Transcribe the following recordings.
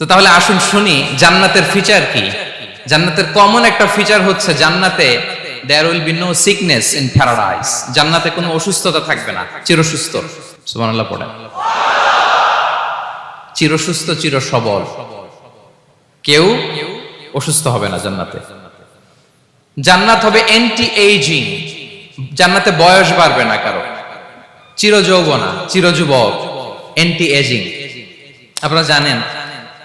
তো তাহলে আসুন শুনি, জান্নাতের ফিচার কি? জান্নাতের কমন একটা ফিচার হচ্ছে জান্নাতে there will be no sickness in paradise জান্নাতে কোনো অসুস্থতা থাকবে না, চিরসুস্থ। সুবহানাল্লাহ পড়ে। চিরসুস্থ চির সবল কেউ অসুস্থ হবে না জান্নাতে। জান্নাত হবে এন্টি এইজিং জান্নাতে বয়স বাড়বে না কারও। চির চিরযুবক। চির এন্টি এজিং আপনারা জানেন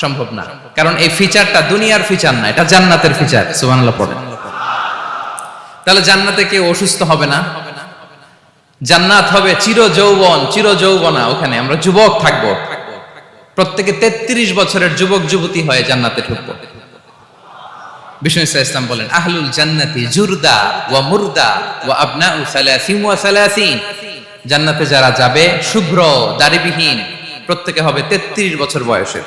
সম্ভব না। কারণ এই ফিচারটা দুনিয়ার ফিচার না, এটা জান্নাতের ফিচার সুবহানাল্লাহ পড়েন তাহলে জান্নাতে কেউ অসুস্থ হবে না? জান্নাত হবে চির যৌবন চির যৌবনা ওখানে। আমরা যুবক থাকব। প্রত্যেকে তেত্রিশ বছরের যুবক, যুবতী হয়ে জান্নাতে ঢুকবো। বিষ্ণু ইসলাম বলেন, আহলুল জান্নাতি জুরদা ওয়া মুরদা ওয়া আবনাউ সালাসিন ওয়া সালাসিন। জান্নাতে যারা যাবে, শুভ্র দাড়িবিহীন প্রত্যেকে হবে তেত্রিশ বছর বয়সের।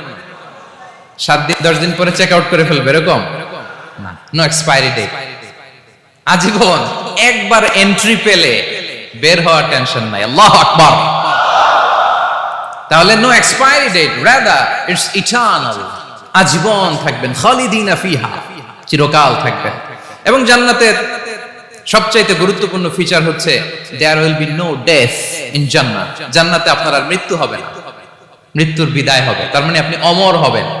সাত দিন, দশ দিন পরে চেক আউট করে ফেলবে, এরকম? না এক্সপায়ারি ডেট আজীবন একবার এন্ট্রি পেলে বের হওয়ার টেনশন নাই। আল্লাহ আকবার। তাহলে no expiry date rather it's eternal আজীবন থাকবেন, খালিদিনা ফিহা, চিরকাল থাকবেন। এবং জান্নাতের সবচাইতে গুরুত্বপূর্ণ ফিচার হচ্ছে there will be no death in জান্নাত। জান্নাতে আপনার আর মৃত্যু হবে না। মৃত্যুর বিদায় হবে। তার মানে আপনি অমর হবেন।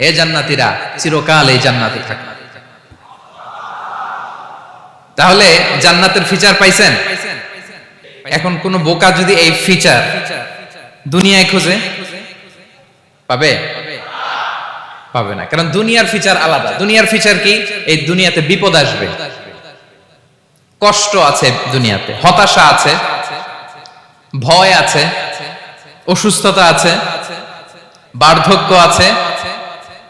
হে জান্নাতীরা চিরকাল এই জান্নাতে থাকবে। তাহলে জান্নাতের ফিচার পাইছেন? এখন কোন বোকা যদি এই ফিচার দুনিয়ায় খোঁজে, পাবে? পাবে না। কারণ দুনিয়ার ফিচার আলাদা। দুনিয়ার ফিচার কি? এই দুনিয়াতে বিপদ আসবে। কষ্ট আছে দুনিয়াতে, হতাশা আছে, ভয় আছে, অসুস্থতা আছে, বার্ধক্য আছে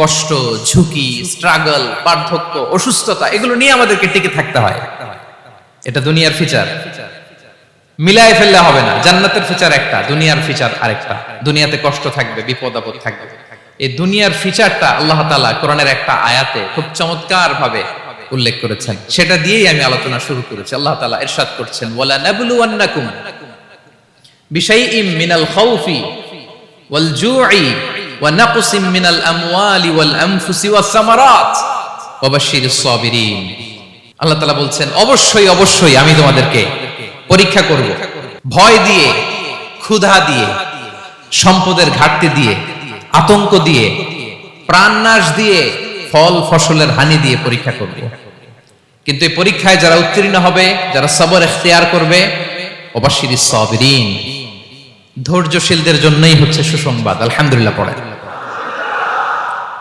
কষ্ট, ঝুঁকি স্ট্রাগল পার্থক্য অসুস্থতা, এগুলো নিয়ে আমাদেরকে টিকে থাকতে হয়। এটা দুনিয়ার ফিচার মিলায় ফেললে হবে না। জান্নাতের ফিচার একটা, দুনিয়ার ফিচার আরেকটা। দুনিয়াতে কষ্ট থাকবে, বিপদ আপদ থাকবে। এই দুনিয়ার ফিচারটা আল্লাহ তালা কোরআনের একটা আয়াতে খুব চমৎকার ভাবে উল্লেখ করেছেন। সেটা দিয়েই আমি আলোচনা শুরু করেছি। আল্লাহ তাআলা ইরশাদ করছেন, ওয়ালা নাবলুওয়ান্নাকুম বিশাইইম মিনাল খাউফি ওয়াল ওয়া নাকসিম মিনাল আল্লাহ তাআলা বলছেন, অবশ্যই অবশ্যই আমি তোমাদেরকে পরীক্ষা করব। ভয় দিয়ে, ক্ষুধা দিয়ে, সম্পদের ঘাটতি দিয়ে, আতঙ্ক দিয়ে, প্রাণনাশ দিয়ে, ফল, ফসলের হানি দিয়ে পরীক্ষা করব। কিন্তু এই পরীক্ষায় যারা উত্তীর্ণ হবে, যারা সবর এখতিয়ার করবে অবাশির সবরিন। ধৈর্যশীলদের জন্যই হচ্ছে সুসংবাদ। আলহামদুলিল্লাহ পড়ে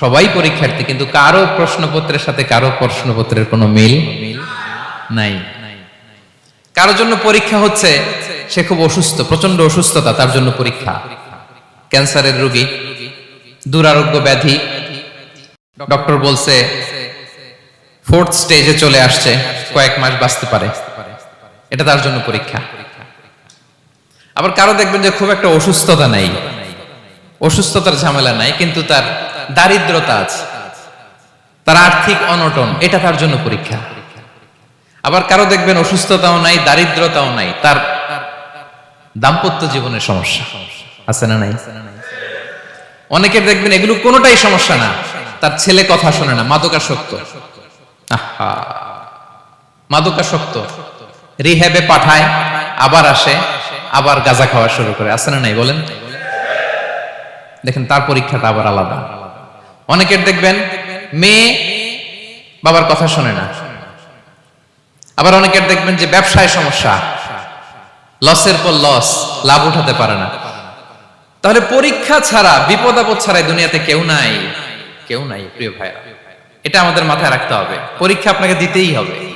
সবাই পরীক্ষার্থী, কিন্তু কারও প্রশ্নপত্রের সাথে কারও প্রশ্নপত্রের কোনো মিল নাই। কারোর জন্য পরীক্ষা হচ্ছে, সে খুব অসুস্থ প্রচণ্ড অসুস্থতা, তার জন্য পরীক্ষা। ক্যান্সারের রোগী, দুরারোগ্য ব্যাধি। ডক্টর বলছে, ফোর্থ স্টেজে চলে আসছে, কয়েক মাস বাঁচতে পারে। এটা তার জন্য পরীক্ষা। আবার কারও দেখবেন যে খুব একটা অসুস্থতা নাই। অসুস্থতার ঝামেলা নাই, কিন্তু তার দারিদ্রতা আছে। তার আর্থিক অনটন, এটা তার জন্য পরীক্ষা। আবার কারও দেখবেন অসুস্থতাও নাই, দারিদ্রতাও নাই, তার দাম্পত্য জীবনের সমস্যা। আছে না নাই? অনেকের দেখবেন এগুলো কোনোটাই সমস্যা না, তার ছেলে কথা শোনে না, মাদকাসক্ত। মাদকাসক্ত। রিহ্যাবে পাঠায়, আবার আসে, আবার গাঁজা খাওয়া শুরু করে। আছে না নাই বলেন? দেখেন তার পরীক্ষাটা আবার আলাদা। অনেকের দেখবেন মেয়ে বাবার কথা শোনে না। আবার অনেকের দেখবেন যে ব্যবসায় সমস্যা। লসের পর লস, লাভ উঠাতে পারে না। তাহলে পরীক্ষা ছাড়া, বিপদ আপদ ছাড়া দুনিয়াতে কেউ নাই। কেউ নাই, প্রিয় ভাইরা এটা আমাদের মাথায় রাখতে হবে। পরীক্ষা আপনাকে দিতেই হবে।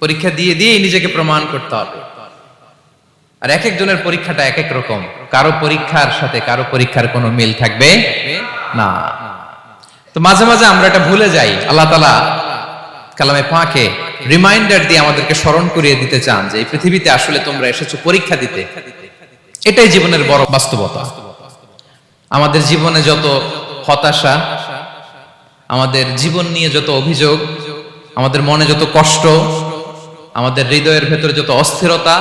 পরীক্ষা দিয়ে দিয়েই নিজেকে প্রমাণ করতে হবে। আর এক একজনের পরীক্ষাটা এক এক রকম। কারও পরীক্ষার সাথে কারও পরীক্ষার কোনো মিল থাকবে না। তো মাঝে মাঝে আমরা এটা ভুলে যাই। আল্লাহ তালা কালামে পাকে রিমাইন্ডার দিয়ে আমাদেরকে স্মরণ করিয়ে দিতে চান যে এই পৃথিবীতে আসলে তোমরা এসেছ পরীক্ষা দিতে। এটাই জীবনের বড় বাস্তবতা। আমাদের জীবনে যত হতাশা, আমাদের জীবন নিয়ে যত অভিযোগ, আমাদের মনে যত কষ্ট, আমাদের হৃদয়ের ভেতরে যত অস্থিরতা,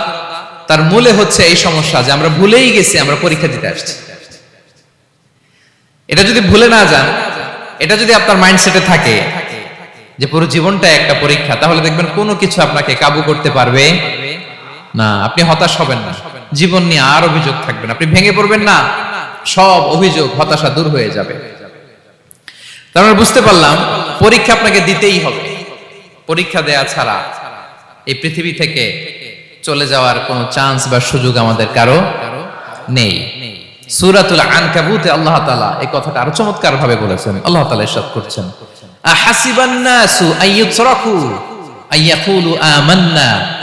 তার মূলে হচ্ছে এই সমস্যা যে আমরা ভুলেই গেছি, আমরা পরীক্ষা দিতে আসছি। এটা যদি ভুলে না যান এটা যদি আপনার মাইন্ডসেটে থাকে যে পুরো জীবনটা একটা পরীক্ষা তাহলে দেখবেন কোনো কিছু আপনাকে কাবু করতে পারবে না। আপনি হতাশ হবেন না। জীবন নিয়ে আর অভিযোগ থাকবেন আপনি ভেঙে পড়বেন না। সব অভিযোগ হতাশা দূর হয়ে যাবে। তার মানে বুঝতে পারলাম পরীক্ষা আপনাকে দিতেই হবে। পরীক্ষা দেয়া ছাড়া এই পৃথিবী থেকে চলে যাওয়ার কোনো চান্স বা সুযোগ আমাদের কারও নেই। সুরাতুল আনকাবুতে আল্লাহ তাআলা এই কথাটা আরও চমৎকার ভাবে বলেছেন। আল্লাহ তাআলা ইরশাদ করছেন। আহাসিবান নাসু আইয়ুতরাকু আইয়াকুলু আমান্না